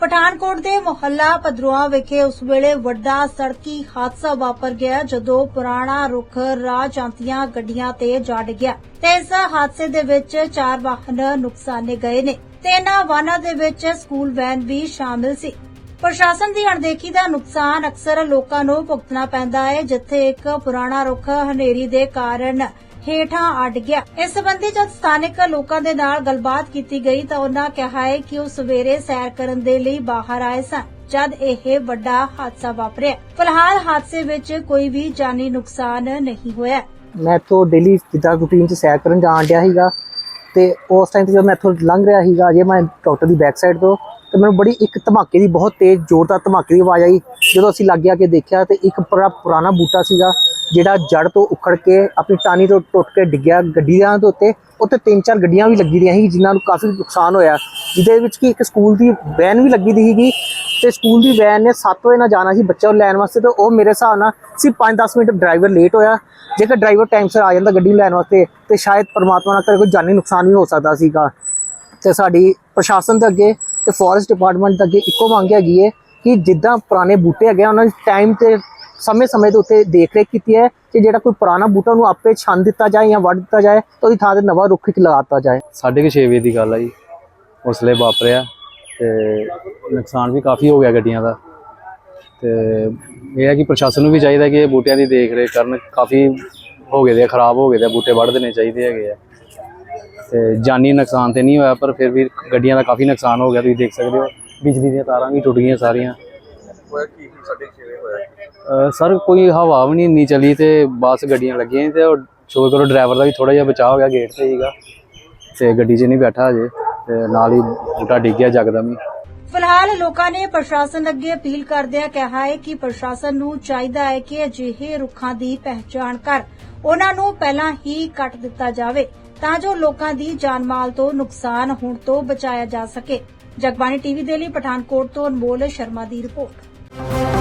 ਪਠਾਨਕੋਟ ਦੇ ਮੁਹੱਲਾ ਪਦਰੂਆ ਵਿਖੇ ਉਸ ਵੇਲੇ ਵੱਡਾ ਸੜਕੀ ਹਾਦਸਾ ਵਾਪਰ ਗਿਆ ਜਦੋਂ ਪੁਰਾਣਾ ਰੁੱਖ ਰਾਹ ਜਾਂਦੀਆਂ ਗੱਡੀਆਂ ਤੇ ਜਾ ਡਿੱਗਿਆ ਤੇ ਇਸ ਹਾਦਸੇ ਦੇ ਵਿੱਚ ਚਾਰ ਵਾਹਨ ਨੁਕਸਾਨੇ ਗਏ ਨੇ। ਤੇ ਇਹਨਾਂ ਵਾਹਨਾਂ ਦੇ ਵਿੱਚ ਸਕੂਲ ਵੈਨ ਵੀ ਸ਼ਾਮਿਲ ਸੀ। ਪ੍ਰਸ਼ਾਸਨ ਦੀ ਅਣਦੇਖੀ ਦਾ ਨੁਕਸਾਨ ਅਕਸਰ ਲੋਕਾਂ ਨੂੰ ਭੁਗਤਣਾ ਪੈਂਦਾ ਹੈ, ਜਿੱਥੇ ਇੱਕ ਪੁਰਾਣਾ ਰੁੱਖ ਹਨੇਰੀ ਦੇ ਕਾਰਨ ਹੇਠਾਂ ਅੜ ਗਿਆ। ਇਸ ਸੰਬੰਧੀ ਜਦ ਸਥਾਨਕ ਲੋਕਾਂ ਦੇ ਨਾਲ ਗੱਲਬਾਤ ਕੀਤੀ ਗਈ ਤਾਂ ਉਹਨਾਂ ਕਿਹਾ ਹੈ ਕਿ ਉਹ ਸਵੇਰੇ ਸੈਰ ਕਰਨ ਦੇ ਲਈ ਬਾਹਰ ਆਏ ਸਨ, ਜਦ ਇਹ ਵੱਡਾ ਹਾਦਸਾ ਵਾਪਰਿਆ। ਫਿਲਹਾਲ ਹਾਦਸੇ ਵਿੱਚ ਕੋਈ ਵੀ ਜਾਨੀ ਨੁਕਸਾਨ ਨਹੀਂ ਹੋਇਆ। ਮੈਂ ਇੱਥੋਂ ਡੇਲੀ ਜਿੱਦਾਂ ਰੂਟੀਨ 'ਚ ਸੈਰ ਕਰਨ ਜਾਣ ਡਿਆ ਸੀਗਾ ਤੇ ਉਸ ਟਾਈਮ ਤੇ ਜਦੋਂ ਮੈਂ ਇੱਥੋਂ ਲੰਘ ਰਿਹਾ ਸੀਗਾ ਜੇ ਮੈਂ ਡਾਕਟਰ ਦੀ ਬੈਕ ਸਾਈਡ ਤੋਂ, ਤੇ ਮੈਨੂੰ ਬੜੀ ਇੱਕ ਧਮਾਕੇ ਦੀ ਬਹੁਤ ਤੇਜ਼, ਜ਼ੋਰਦਾਰ ਧਮਾਕੇ ਦੀ ਆਵਾਜ਼ ਆਈ। ਜਦੋਂ ਅਸੀਂ ਲੱਗ ਗਿਆ ਕੇ ਦੇਖਿਆ ਤੇ ਇੱਕ ਬੜਾ ਪੁਰਾਣਾ ਬੂਟਾ ਸੀਗਾ ਜਿਹੜਾ ਜੜ ਤੋਂ ਉਖੜ ਕੇ ਆਪਣੀ ਟਾਨੀ ਤੋਂ ਟੁੱਟ ਕੇ ਡਿੱਗਿਆ ਗੱਡੀਆਂ ਦੇ ਉੱਤੇ ਉੱਤੇ ਤਿੰਨ ਚਾਰ ਗੱਡੀਆਂ ਵੀ ਲੱਗੀ ਦੀਆਂ ਸੀ ਜਿਨ੍ਹਾਂ ਨੂੰ ਕਾਫੀ ਨੁਕਸਾਨ ਹੋਇਆ। ਜਿਹਦੇ ਵਿੱਚ ਕਿ ਇੱਕ ਸਕੂਲ ਦੀ ਵੈਨ ਵੀ ਲੱਗੀ ਦੀ ਸੀਗੀ ਤੇ ਸਕੂਲ ਦੀ ਵੈਨ ਨੇ 7 ਵਜੇ ਨਾਲ ਜਾਣਾ ਸੀ ਬੱਚਾ ਨੂੰ ਲੈਣ ਵਾਸਤੇ ਤੇ ਉਹ ਮੇਰੇ ਹਿਸਾਬ ਨਾਲ ਸੀ 5-10 ਮਿੰਟ ਡਰਾਈਵਰ ਲੇਟ ਹੋਇਆ। ਜੇਕਰ ਡਰਾਈਵਰ ਟਾਈਮ ਸਿਰ ਆ ਜਾਂਦਾ ਗੱਡੀ ਲੈਣ ਵਾਸਤੇ, ਤੇ ਸ਼ਾਇਦ ਪਰਮਾਤਮਾ ਨਾਲ ਕਰੇ ਕੋਈ ਜਾਨੀ ਨੁਕਸਾਨ ਵੀ ਹੋ ਸਕਦਾ ਸੀਗਾ। ਤੇ ਸਾਡੀ ਪ੍ਰਸ਼ਾਸਨ ਦੇ ਅੱਗੇ ਤੇ ਫੋਰੈਸਟ ਡਿਪਾਰਟਮੈਂਟ ਦੇ ਅੱਗੇ ਇੱਕੋ ਮੰਗ ਹੈਗੀ ਹੈ ਕਿ ਜਿੱਦਾਂ ਪੁਰਾਣੇ ਬੂਟੇ ਹੈਗੇ ਆ, ਉਹਨਾਂ ਦੀ ਟਾਈਮ ਤੇ ਸਮੇਂ-ਸਮੇਂ ਦੇ ਉੱਤੇ ਦੇਖ ਰੇਖ ਕੀਤੀ ਹੈ ਕਿ ਜਿਹੜਾ ਕੋਈ ਪੁਰਾਣਾ ਬੂਟਾ ਨੂੰ ਆਪੇ ਛੰਨ ਦਿੱਤਾ ਜਾਏ ਜਾਂ ਵੱਢ ਦਿੱਤਾ ਜਾਏ ਤਾਂ ਉਹਦੀ ਥਾਂ ਤੇ ਨਵਾਂ ਰੁੱਖ ਇੱਕ ਲਗਾ ਦਿੱਤਾ ਜਾਏ। ਸਾਢੇ ਕੁ ਛੇ ਵਜੇ ਦੀ ਗੱਲ ਆ ਜੀ। ਉਸਲੇ ਵਾਪਰਿਆ ਤੇ ਨੁਕਸਾਨ ਵੀ ਕਾਫੀ ਹੋ ਗਿਆ ਗੱਡੀਆਂ ਦਾ। ਤੇ ਇਹ ਹੈ ਕਿ ਪ੍ਰਸ਼ਾਸਨ ਨੂੰ ਵੀ ਚਾਹੀਦਾ ਕਿ ਇਹ ਬੂਟਿਆਂ ਦੀ ਦੇਖ ਰੇਖ ਕਰਨ ਕਾਫੀ ਹੋ ਗਏ ਦੇ ਖਰਾਬ ਹੋ ਗਏ ਦੇ ਬੂਟੇ ਵੱਢ ਦੇਣੇ ਚਾਹੀਦੇ ਹੈਗੇ ਆ। ਤੇ ਜਾਨੀ ਨੁਕਸਾਨ ਤੇ ਨਹੀਂ ਹੋਇਆ ਪਰ ਫਿਰ ਵੀ ਗੱਡੀਆਂ ਦਾ ਕਾਫੀ ਨੁਕਸਾਨ ਹੋ ਗਿਆ ਤੁਸੀਂ ਦੇਖ ਸਕਦੇ ਹੋ। ਬਿਜਲੀ ਦੀਆਂ ਤਾਰਾਂ ਵੀ ਟੁੱਟ ਗਈਆਂ ਸਾਰੀਆਂ। ਸਰ ਕੋਈ ਹਵਾ ਵੀ ਨਹੀਂ ਇੰਨੀ ਚਲੀ ਤੇ ਬੱਸ ਗੱਡੀਆਂ ਲੱਗੀਆਂ ਤੇ ਉਹ ਸ਼ੋਰ ਕਰੋ ਡਰਾਈਵਰ ਦਾ ਵੀ ਥੋੜਾ ਜਿਹਾ ਬਚਾਅ ਹੋ ਗਿਆ ਗੇਟ ਤੇ ਹੀਗਾ ਤੇ ਗੱਡੀ 'ਚ ਨਹੀਂ ਬੈਠਾ ਅਜੇ ਤੇ ਨਾਲ ਹੀ ਬੂਟਾ ਡਿੱਗ ਗਿਆ ਜਗਦਮ ਹੀ। ਫਿਲਹਾਲ ਲੋਕਾਂ ਨੇ ਪ੍ਰਸ਼ਾਸਨ ਅੱਗੇ ਅਪੀਲ ਕਰਦਿਆਂ ਕਿਹਾ ਹੈ ਕਿ ਪ੍ਰਸ਼ਾਸਨ ਨੂੰ ਚਾਹੀਦਾ ਹੈ ਕਿ ਅਜਿਹੇ ਰੁੱਖਾਂ ਦੀ ਪਹਿਚਾਣ ਕਰ। ਉਹਨਾਂ ਨੂੰ ਪਹਿਲਾਂ ਹੀ ਕੱਟ ਦਿੱਤਾ ਜਾਵੇ ਤਾਂ ਜੋ ਲੋਕਾਂ ਦੀ ਜਾਨ ਮਾਲ ਤੋਂ ਨੁਕਸਾਨ ਹੋਣ ਤੋਂ ਬਚਾਇਆ ਜਾ ਸਕੇ। ਜਗਬਾਣੀ ਟੀਵੀ ਦੇ ਲਈ ਪਠਾਨਕੋਟ ਤੋਂ ਅਨਮੋਲ ਸ਼ਰਮਾ ਦੀ ਰਿਪੋਰਟ।